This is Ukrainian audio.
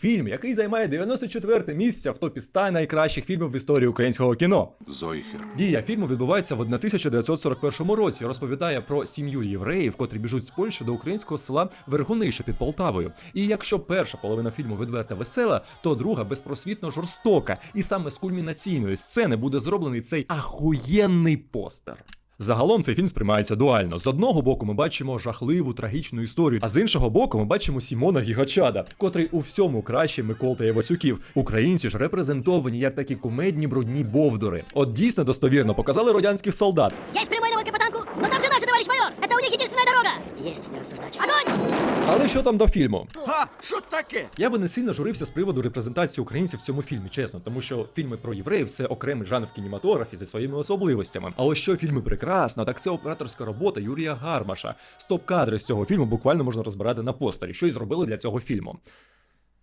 фільм, який займає 94 місце в топі 100 найкращих фільмів в історії українського кіно. Зойхер. Дія фільму відбувається в 1941 році. Розповідає про сім'ю євреїв, котрі біжуть з Польщі до українського села Вергунище під Полтавою. І якщо перша половина фільму відверта весела, то друга безпросвітно жорстока. І саме з кульмінаційної сцени буде зроблений цей ахуєнний постер. Загалом цей фільм сприймається дуально. З одного боку, ми бачимо жахливу трагічну історію, а з іншого боку, ми бачимо Сімона Гігачада, котрий у всьому краще Микол та Євасюків. Українці ж репрезентовані як такі кумедні брудні бовдури. От дійсно достовірно показали радянських солдат. Я но там же наши, товарищ майор! Это у них единственная дорога! Есть, не рассуждать. Огонь! Але що там до фільму? Ха, що таке? Я би не сильно журився з приводу репрезентації українців в цьому фільмі, чесно, тому що фільми про євреїв це окремий жанр в кінематографі зі своїми особливостями. А ось що фільми прекрасно, так це операторська робота Юрія Гармаша. Стоп-кадри з цього фільму буквально можна розбирати на постері, що й зробили для цього фільму.